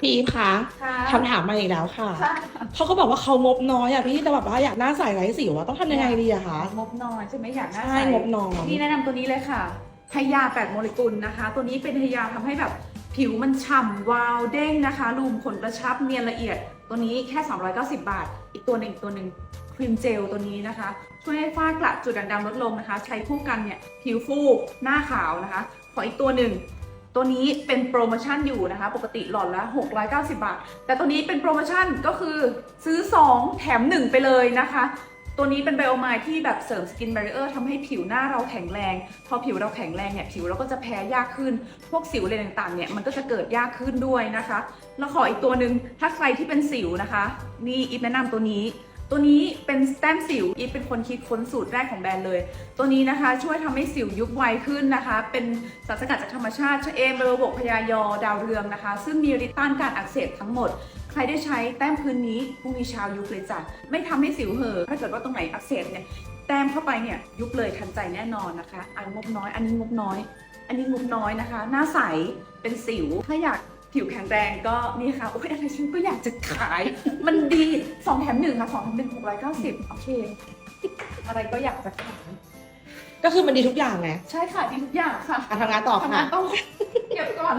พี่อีฟคะค่ะคำถามมาอีกแล้วค่ะ ค่ะเขาก็บอกว่าเขางบน้อยอะพี่แต่แบบว่าอยากหน้าใสไร้สิวอะต้องทำยังไงดีอะคะ งบน้อยใช่ไหมอยากหน้าใช่ใสงบน้อยพี่แนะนำตัวนี้เลยค่ะไฮยา8โมเลกุลนะคะ ตัวนี้เป็นไฮยาทำให้แบบผิวมันฉ่ำวาวเด้งนะคะรูมขนกระชับเนียนละเอียด ตัวนี้แค่ 390 บาท อีกตัวหนึ่งอีกตัวหนึ่งครีมเจลตัวนี้นะคะ ช่วยให้ฝ้ากระจุดด่างดำลดลงนะคะ ใช้คู่กันเนี่ยผิวฟูหน้าขาวนะคะ ขออีกตัวหนึ่ง ตัวนี้เป็นโปรโมชั่นอยู่นะคะ ปกติหลอดละ 690 บาท แต่ตัวนี้เป็นโปรโมชั่นก็คือซื้อ 2 แถม 1 ไปเลยนะคะ ตัวนี้เป็นไบโอไมล์ที่แบบเสริมสกิน b บ r เออร์ทำให้ผิวหน้าเราแข็งแรง พอผิวเราแข็งแรงเนี่ย ผิวเราก็จะแพ้ยากขึ้น พวกสิวอะไรต่างๆ เนี่ย มันก็จะเกิดยากขึ้นด้วยนะคะ แล้วขออีกตัวหนึ่งถ้าใครที่เป็นสิวนะคะ นี่อีฟแนะนำตัวนี้ ตัวนี้เป็นแต้มสิวอีฟเป็นคนคิดค้นสูตรแรกของแบรนด์เลย ตัวนี้นะคะช่วยทำให้สิวยุบไวขึ้นนะคะ เป็นสารสกัดจากธรรมชาติชะเอมเบลบกพยายอดาวเรืองนะคะ ซึ่งมีฤทธิ์ต้านการอักเสบทั้งหมด ใครได้ใช้แต้มพื้นนี้พรุ่งนี้เช้ายุบเลยจ้ะไม่ทำให้สิวเห่อถ้าเกิดว่าตรงไหนอักเสบเนี่ยแต้มเข้าไปเนี่ยยุบเลยทันใจแน่นอนนะคะอันงบน้อย อันนี้งบน้อย อันนี้งบน้อยนะคะ หน้าใสเป็นสิวถ้าอยาก ผิวแข็งแรงก็นี่ค่ะ โอ้ยอะไรฉันก็อยากจะขาย มันดีสองแถมหนึ่งค่ะสองแถมหนึ่งหกร้อยเก้าสิบโอเค อะไรก็อยากจะขาย ก็คือมันดีทุกอย่างไงใช่ค่ะดีทุกอย่างค่ะอะทำงานต่อทำค่ะ งานต้องเก็บก่อน